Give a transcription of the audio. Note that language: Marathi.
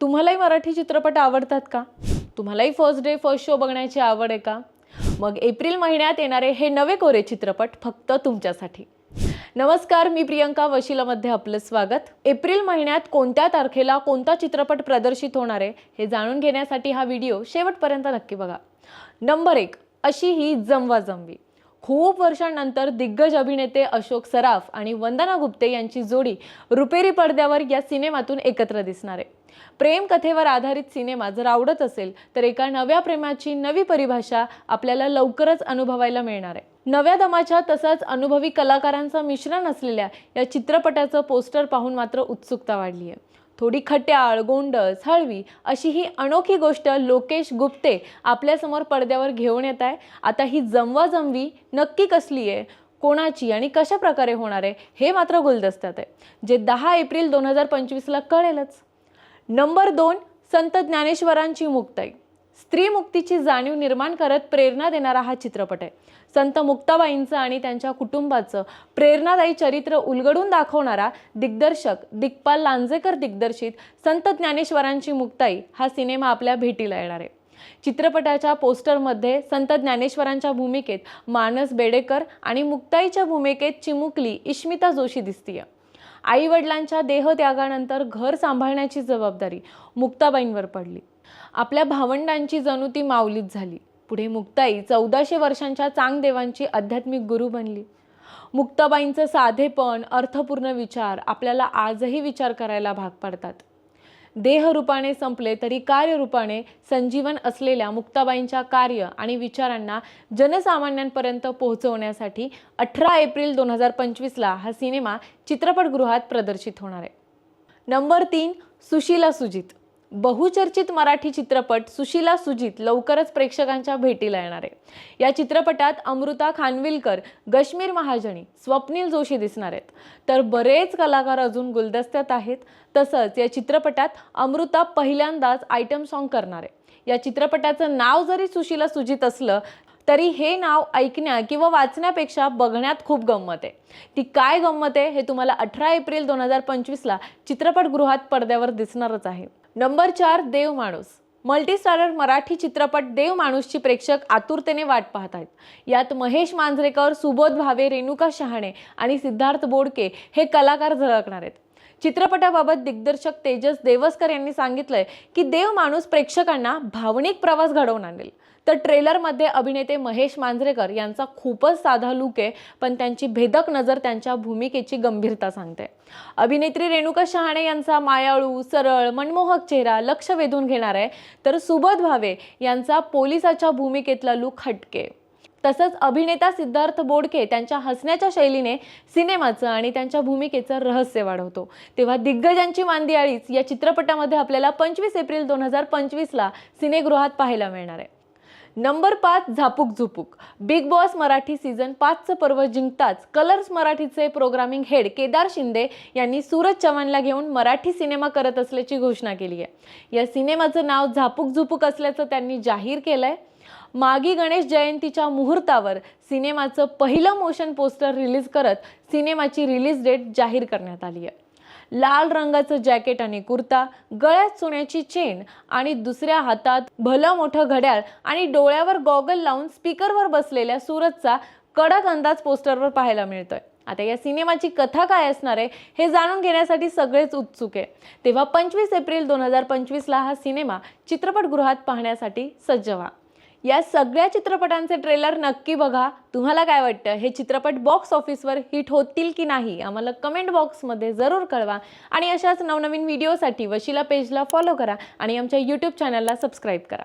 तुम्हालाही मराठी चित्रपट आवडतात का? तुम्हालाही फर्स्ट डे फर्स्ट शो बघण्याची आवड आहे का? मग एप्रिल महिन्यात येणारे हे नवे कोरे चित्रपट फक्त तुमच्यासाठी. नमस्कार मी प्रियंका वशिलामध्ये आपलं स्वागत. एप्रिल महिन्यात कोणत्या तारखेला कोणता चित्रपट प्रदर्शित होणार आहे हे जाणून घेण्यासाठी हा व्हिडिओ शेवटपर्यंत नक्की बघा. नंबर एक अशी ही जमवा जमवी. खूप वर्षांनंतर दिग्गज अभिनेते अशोक सराफ आणि वंदना गुप्ते यांची जोडी रुपेरी पडद्यावर या सिनेमातून एकत्र दिसणार आहे. प्रेम कथेवर आधारित सिनेमा जर आवडत असेल तर एका नव्या प्रेमाची नवी परिभाषा आपल्याला लवकरच अनुभवायला मिळणार आहे. नव्या दमाच्या तसंच अनुभवी कलाकारांचं मिश्रण असलेल्या या चित्रपटाचं पोस्टर पाहून मात्र उत्सुकता वाढली आहे. थोडी खट्याळ गोंडस हळवी अशी ही अनोखी गोष्ट लोकेश गुप्ते आपल्यासमोर पडद्यावर घेऊन येत आहे. आता ही जमवा जमवी नक्की कसली आहे कोणाची आणि कशा प्रकारे होणार आहे हे मात्र गुलदस्त्यात आहे. जे दहा एप्रिल दोन हजार पंचवीसला कळेलच. नंबर दोन संत ज्ञानेश्वरांची मुक्ताई. स्त्री मुक्तीची जाणीव निर्माण करत प्रेरणा देणारा हा चित्रपट आहे. संत मुक्ताबाईंचं आणि त्यांच्या कुटुंबाचं प्रेरणादायी चरित्र उलगडून दाखवणारा दिग्दर्शक दिग्पाल लांजेकर दिग्दर्शित संत ज्ञानेश्वरांची मुक्ताई हा सिनेमा आपल्या भेटीला येणार आहे. चित्रपटाच्या पोस्टरमध्ये संत ज्ञानेश्वरांच्या भूमिकेत मानस बेडेकर आणि मुक्ताईच्या भूमिकेत चिमुकली इश्मिता जोशी दिसतीय. आईवडिलांच्या देहत्यागानंतर घर सांभाळण्याची जबाबदारी मुक्ताबाईंवर पडली. आपल्या भावंडांची जणू ती माऊलीच झाली. पुढे मुक्ताई चौदाशे वर्षांच्या चांगदेवांची आध्यात्मिक गुरु बनली. मुक्ताबाईंचं साधेपण अर्थपूर्ण विचार आपल्याला आजही विचार करायला भाग पाडतात. देहरूपाने संपले तरी कार्यरूपाने संजीवन असलेल्या मुक्ताबाईंच्या कार्य आणि विचारांना जनसामान्यांपर्यंत पोहोचवण्यासाठी अठरा एप्रिल दोन हजार पंचवीसला हा सिनेमा चित्रपटगृहात प्रदर्शित होणार आहे. नंबर तीन सुशीला सुजित. बहुचर्चित मराठी चित्रपट सुशीला सुजित लवकरच प्रेक्षकांच्या भेटीला येणार आहे. या चित्रपटात अमृता खानविलकर गश्मीर महाजनी स्वप्नील जोशी दिसणार आहेत. तर बरेच कलाकार अजून गुलदस्त्यात आहेत. तसंच या चित्रपटात अमृता पहिल्यांदाच आयटम सॉन्ग करणार आहे. या चित्रपटाचं नाव जरी सुशीला सुजित असलं तरी हे नाव ऐकण्या किंवा वाचण्यापेक्षा बघण्यात खूप गंमत आहे. ती काय गंमत आहे हे तुम्हाला अठरा एप्रिल दोन हजार पंचवीसला चित्रपटगृहात पडद्यावर दिसणारच आहे. नंबर चार देव माणूस. मल्टीस्टारर मराठी चित्रपट देव माणूसची प्रेक्षक आतुरतेने वाट पाहत आहेत. यात महेश मांजरेकर सुबोध भावे रेणुका शहाणे आणि सिद्धार्थ बोडके हे कलाकार झळकणार आहेत. चित्रपटाबाबत दिग्दर्शक तेजस देवस्कर यांनी सांगितलंय की देव माणूस प्रेक्षकांना भावनिक प्रवास घडवून आणेल. तर ट्रेलरमध्ये अभिनेते महेश मांजरेकर यांचा खूपच साधा लुक आहे पण त्यांची भेदक नजर त्यांच्या भूमिकेची गंभीरता सांगते. अभिनेत्री रेणुका शहाणे यांचा मायाळू सरळ मनमोहक चेहरा लक्ष वेधून घेणार आहे तर सुबोध भावे यांचा पोलिसाच्या भूमिकेतला लुक हटके. तसंच अभिनेता सिद्धार्थ बोडके त्यांच्या हसण्याच्या शैलीने सिनेमाचं आणि त्यांच्या भूमिकेचं रहस्य वाढवतो. तेव्हा दिग्गजांची मांदियाळीच या चित्रपटामध्ये आपल्याला पंचवीस एप्रिल दोन हजार पंचवीसला सिनेगृहात पाहायला मिळणार आहे. नंबर पाच Zapuk Jhupuk. Bigg Boss Marathi season पाचचं पर्व जिंकताच कलर्स मराठीचे प्रोग्रामिंग हेड केदार शिंदे यांनी सूरज चव्हाणला घेऊन मराठी सिनेमा करत असल्याची घोषणा केली आहे. या सिनेमाचं नाव झापूक झुपूक असल्याचं त्यांनी जाहीर केलं आहे मागी गणेश जयंतीच्या मुहूर्तावर सिनेमाचं पहिलं मोशन पोस्टर रिलीज करत सिनेमाची रिलीज डेट जाहीर करण्यात आली आहे. लाल रंगाचं जॅकेट आणि कुर्ता गळ्यात सोन्याची चेन आणि दुसऱ्या हातात भलं मोठं घड्याळ आणि डोळ्यावर गॉगल लावून स्पीकरवर बसलेल्या सूरजचा कडक अंदाज पोस्टरवर पाहायला मिळतोय. आता या सिनेमाची कथा काय असणार आहे हे जाणून घेण्यासाठी सगळेच उत्सुक आहे. तेव्हा पंचवीस एप्रिल दोन हजार पंचवीसला हा सिनेमा चित्रपटगृहात पाहण्यासाठी सज्ज व्हा. या सगळ्या चित्रपटांचे ट्रेलर नक्की बघा. तुम्हाला काय वाटतं? हे चित्रपट बॉक्स ऑफिसवर हिट होतील की नाही? आम्हाला कमेंट बॉक्समध्ये जरूर कळवा. आणि अशाच नवनवीन व्हिडिओसाठी वशिला पेजला फॉलो करा. आणि आमच्या यूट्यूब चॅनलला सबस्क्राईब करा.